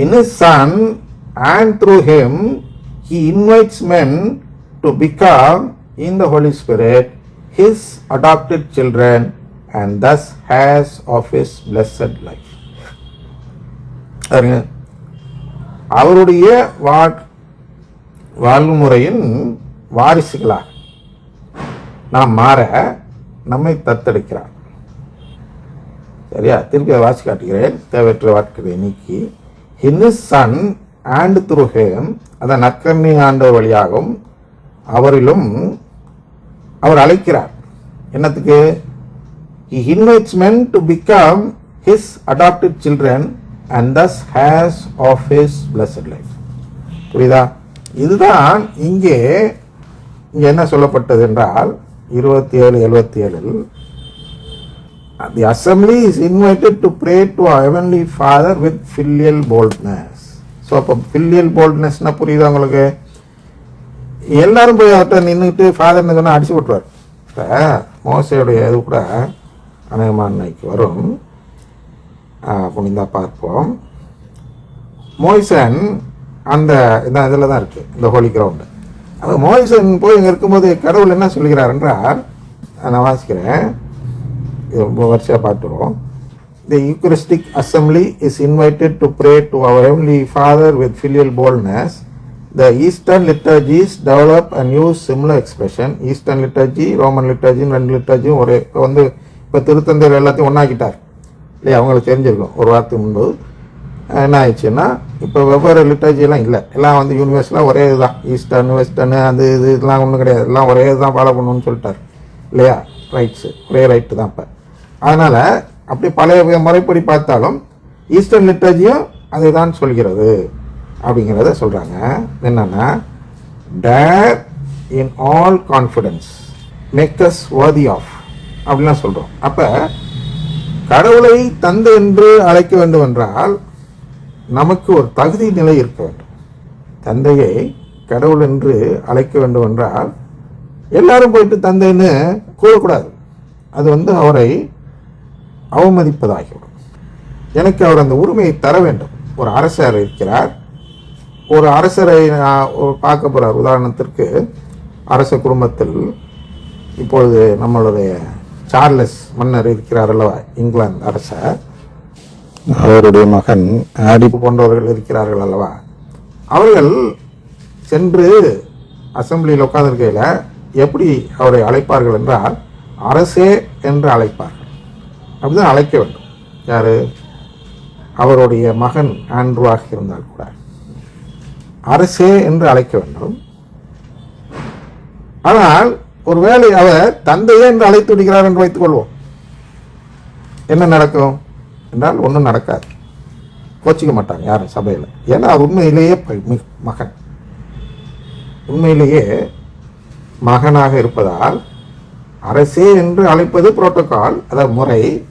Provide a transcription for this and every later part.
in his Son, and through him, he invites men to become, in the Holy Spirit, his adopted children, and thus has of his blessed life. பாருங்க அவருடைய வாழ் வாழ்முறையின் வாரிசுகளாக நாம் மாற நம்மை தத்தெடுக்கிறார் சரியா திருப்பி அதை வாசி காட்டுகிறேன் தேவையற்ற வாட்களை நீக்கி his son and through him அந்த நக்கண்ணி ஆண்டவர் வழியாகவும் அவரிலும் அவர் அழைக்கிறார். என்னத்துக்கு? He invites to become his his children and thus thus of of his life புரியுதா? இதுதான் இங்கே இங்கே என்ன சொல்லப்பட்டது என்றால் இருபத்தி ஏழு எழுபத்தி ஏழில் the assembly is invited to pray to our heavenly father with filial boldness. So அப்போ ஃபில்லியல் போல்ட்னஸ்னால் புரியுது உங்களுக்கு? எல்லாரும் போய் அவர்கிட்ட நின்றுட்டு ஃபாதர்னு சொன்னால் அடிச்சு விட்டுருவார் இப்போ மோசையுடைய இது கூட அநேகமான இன்னைக்கு வரும். புனிதா பார்ப்போம். மோய்சன் அந்த இந்த இதில் தான் இருக்குது இந்த ஹோலி கிரவுண்டு அந்த மோய்சன் போய் இங்கே இருக்கும்போது கடவுள் என்ன சொல்கிறார் என்றால் நான் வாசிக்கிறேன். இது ரொம்ப வருஷம் பார்த்துருவோம். The Eucharistic assembly is invited to pray to our Heavenly father with filial boldness. The eastern liturgies develop and use similar expression eastern liturgy Roman liturgy, ரெண்டு லிட்டர்ஜியும் ஒரே இப்போ வந்து இப்போ திருத்தந்தையர் எல்லாத்தையும் ஒன்றாக்கிட்டார் இல்லையா? அவங்களுக்கு தெரிஞ்சிருக்கும். ஒரு வாரத்துக்கு முன்பு. என்ன ஆயிடுச்சுன்னா இப்போ வெவ்வேறு லிட்டர்ஜிலாம் இல்லை. எல்லாம் வந்து யூனிவர்ஸ்லாம் ஒரே இதுதான். ஈஸ்டர்ன் வெஸ்டர்னு அது இது இதெல்லாம் ஒன்றும் கிடையாது. எல்லாம் ஒரே இதுதான் ஃபாலோ பண்ணணும்னு சொல்லிட்டார். இல்லையா? ரைட்ஸு ஒரே ரைட்டு தான் இப்போ. அதனால் அப்படி பழைய முறைப்படி பார்த்தாலும் ஈஸ்டர் லிட்டர்ஜியும் அதை தான் சொல்கிறது அப்படிங்கிறத சொல்கிறாங்க என்னன்னா dare in all confidence make us worthy of அப்படிலாம் சொல்கிறோம் அப்போ கடவுளை தந்தை என்று அழைக்க வேண்டும் என்றால் நமக்கு ஒரு தகுதி நிலை இருக்க வேண்டும். தந்தையை கடவுள் என்று அழைக்க வேண்டும் என்றால் எல்லாரும் போயிட்டு தந்தைன்னு கூறக்கூடாது. அது வந்து அவரை அவமதிப்பதாகிவிடும். எனக்கு அவர் அந்த உரிமையை தர வேண்டும். ஒரு அரசர் இருக்கிறார். ஒரு அரசரை நான் பார்க்க போகிறார் உதாரணத்திற்கு அரச குடும்பத்தில் இப்பொழுது நம்மளுடைய சார்லஸ் மன்னர் இருக்கிறார் அல்லவா? இங்கிலாந்து அரசர். அவருடைய மகன் ஆடிப்பு போன்றவர்கள் இருக்கிறார்கள் அல்லவா? அவர்கள் சென்று அசம்பிளியில் உட்கார்ந்திருக்கையில் எப்படி அவரை அழைப்பார்கள் என்றால் அரசே என்று அழைப்பார்கள். அப்படிதான் அழைக்க வேண்டும். யார்? அவருடைய மகன் ஆண்ட்ருவாக இருந்தால் கூட. அரசே என்று அழைக்க வேண்டும். ஆனால் ஒருவேளை அவர் தந்தையே என்று அழைத்து விடுகிறார் என்று வைத்துக் கொள்வோம். என்ன நடக்கும்? என்றால் ஒன்றும் நடக்காது. கோச்சிக்க மாட்டாங்க யாரும் சபையில். ஏன்னா அவர் உண்மையிலேயே மகன். உண்மையிலேயே மகனாக இருப்பதால் அரசே என்று அழைப்பது புரோட்டோகால் அதாவது முறை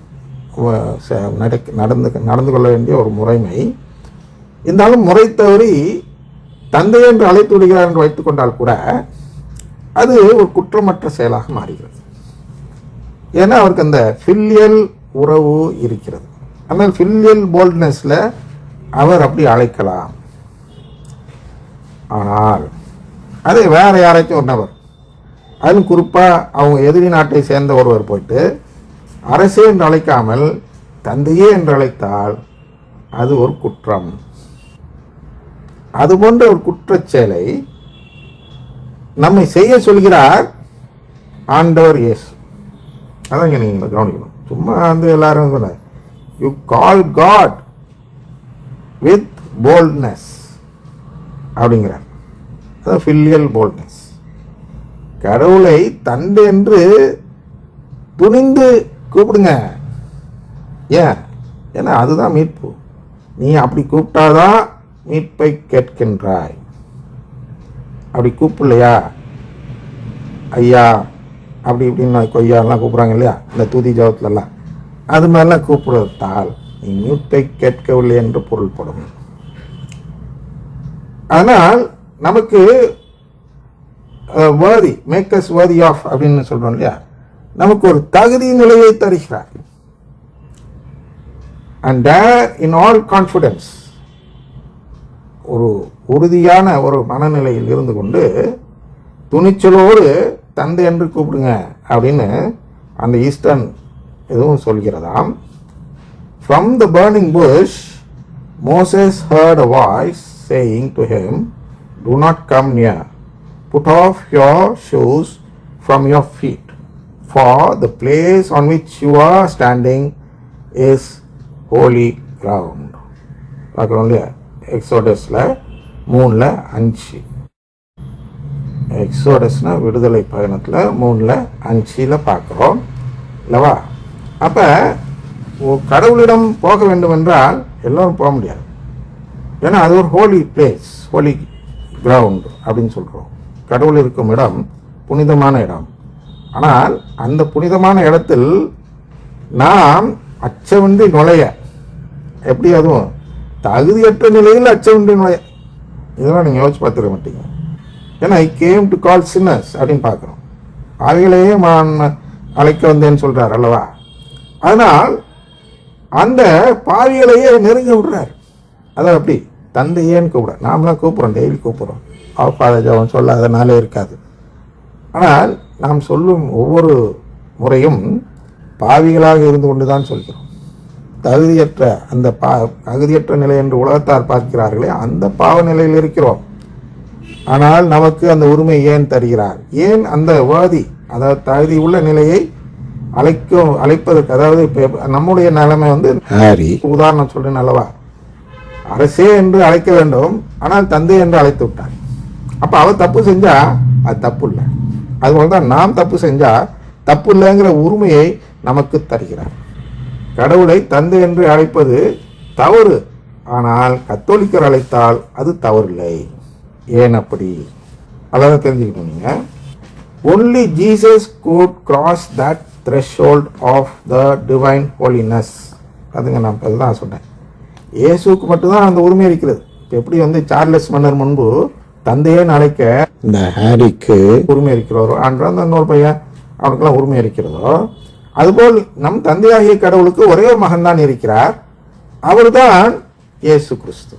நடக்க- நடந்து நடந்து கொள்ள வேண்டிய ஒரு முறைமை. இருந்தாலும் முறை தவறி தந்தை என்று அழைத்து விடுகிறார் என்று வைத்துக் கொண்டால் கூட அது ஒரு குற்றமற்ற செயலாக மாறுகிறது. ஏன்னா அவருக்கு அந்த ஃபில்லியல் உறவு இருக்கிறது. ஆனால் ஃபில்லியல் போல்ட்னஸில் அவர் அப்படி அழைக்கலாம். ஆனால் அது வேற யாராச்சும் ஒரு நபர் அதிலும் குறிப்பாக அவங்க எதிரி நாட்டை சேர்ந்த ஒருவர் போயிட்டு அரசே என்று அழைக்காமல் தந்தையே என்று அழைத்தால் அது ஒரு குற்றம். அதுபோன்ற ஒரு குற்றச் செயலை நம்மை செய்ய சொல்கிறார் ஆண்டவர் எஸ் அதான் இங்கே நீங்கள் கவனிக்கணும். சும்மா வந்து எல்லாரும் சொன்னார் you call God with boldness அப்படிங்கிறார். அதான் ஃபில்லியல் போல்ட்னஸ் கடவுளை தந்தை என்று துணிந்து கூப்பிடுங்க. ஏன்? ஏன்னா அதுதான் மீட்பு. நீ அப்படி கூப்பிட்டாதான் மீட்பை கேட்கின்றாய். அப்படி கூப்பிடலையா? ஐயா அப்படி இப்படின்னு கொய்யாலாம் கூப்பிட்றாங்க இல்லையா? இந்த தூதி ஜபத்துலலாம் அது மாதிரிலாம் கூப்பிடுவதால் நீ மீட்பை கேட்கவில்லை என்று பொருள்படும். ஆனால் நமக்கு வேதி மேக்கஸ் வேர்தி ஆஃப் அப்படின்னு சொல்றோம் இல்லையா? நமக்கு ஒரு தகுதி நிலையை தருகிறார். அண்ட் இன் ஆல் கான்ஃபிடன்ஸ் ஒரு உறுதியான ஒரு மனநிலையில் இருந்து கொண்டு துணிச்சலோடு தந்தை என்று கூப்பிடுங்க அப்படின்னு அந்த ஈஸ்டர்ன் எதுவும் சொல்கிறதாம். From the burning bush Moses heard a voice saying to him Do not come near. Put off your shoes from your feet, for the place on which you are standing is holy ground. பார்க்குறோம் இல்லையா? எக்ஸோடஸில் மூணில் அஞ்சு. எக்ஸோடஸ்னா விடுதலை பயணத்தில் மூணில் அஞ்சில் பார்க்குறோம் இல்லவா? அப்போ கடவுளிடம் போக வேண்டும் என்றால் எல்லோரும் போக முடியாது. ஏன்னா அது ஒரு ஹோலி பிளேஸ் ஹோலி கிரவுண்ட் அப்படின்னு சொல்கிறோம் கடவுள் இருக்கும் இடம் புனிதமான இடம். ஆனால் அந்த புனிதமான இடத்தில் நாம் அச்சமின்றி நுழைய. எப்படி அதுவும்? தகுதியற்ற நிலையில் அச்சமின்றி நுழைய. இதெல்லாம் நீங்கள் யோசிச்சு பார்த்துக்க மாட்டீங்க. ஏன்னா ஐ கேம் டு கால் சின்னஸ் அப்படின்னு பார்க்குறோம். அவைகளையே நான் அழைக்க வந்தேன்னு சொல்கிறார் அல்லவா? அதனால் அந்த பாவிகளையே நெருங்க விடுறார். அதான் அப்படி தந்தையேன்னு கூப்பிட. நாமளாம் கூப்பிட்றோம் டெய்லி கூப்பிட்றோம். அவப்பாத ஜபம் சொல்லாதனாலே இருக்காது. ஆனால் நாம் சொல்லும் ஒவ்வொரு முறையும் பாவிகளாக இருந்து கொண்டு தான் சொல்கிறோம். தகுதியற்ற அந்த பா தகுதியற்ற நிலை என்று உலகத்தார் பார்க்கிறார்களே அந்த பாவ நிலையில் இருக்கிறோம். ஆனால் நமக்கு அந்த உரிமை ஏன் தருகிறார்? ஏன் அந்த வாதி அதாவது தகுதி உள்ள நிலையை அழைக்கும் அழைப்பதற்கு அதாவது இப்ப நம்முடைய நிலைமை வந்து ஹாரி. உதாரணம் சொல்றேன் அல்லவா? அரசே என்று அழைக்க வேண்டும் ஆனால் தந்தை என்று அழைத்து விட்டார். அப்போ அவள் தப்பு செஞ்சால் அது தப்பு இல்லை. அதுபோல் தான் நாம் தப்பு செஞ்சால் தப்பு இல்லைங்கிற உரிமையை நமக்கு தருகிறார். கடவுளை தந்தை என்று அழைப்பது தவறு. ஆனால் கத்தோலிக்கர் அழைத்தால் அது தவறில்லை. ஏன் அப்படி? அதான் தெரிஞ்சுக்கணும் நீங்கள் only Jesus could cross that threshold of the divine holiness அதுங்க நான் இப்போ தான் சொன்னேன். இயேசுக்கு மட்டும்தான் அந்த உரிமை இருக்கிறது. இப்போ எப்படி வந்து சார்லஸ் மன்னர் முன்பு தந்தையே அழைக்க இந்த ஹாரிக்கு உரிமை இருக்கிறாரோ அன்ற அந்த இன்னொரு பையன் அவனுக்கெல்லாம் உரிமை இருக்கிறதோ அதுபோல் நம் தந்தையாகிய கடவுளுக்கு ஒரே ஒரு மகன் தான் இருக்கிறார். அவர்தான் இயேசு கிறிஸ்து.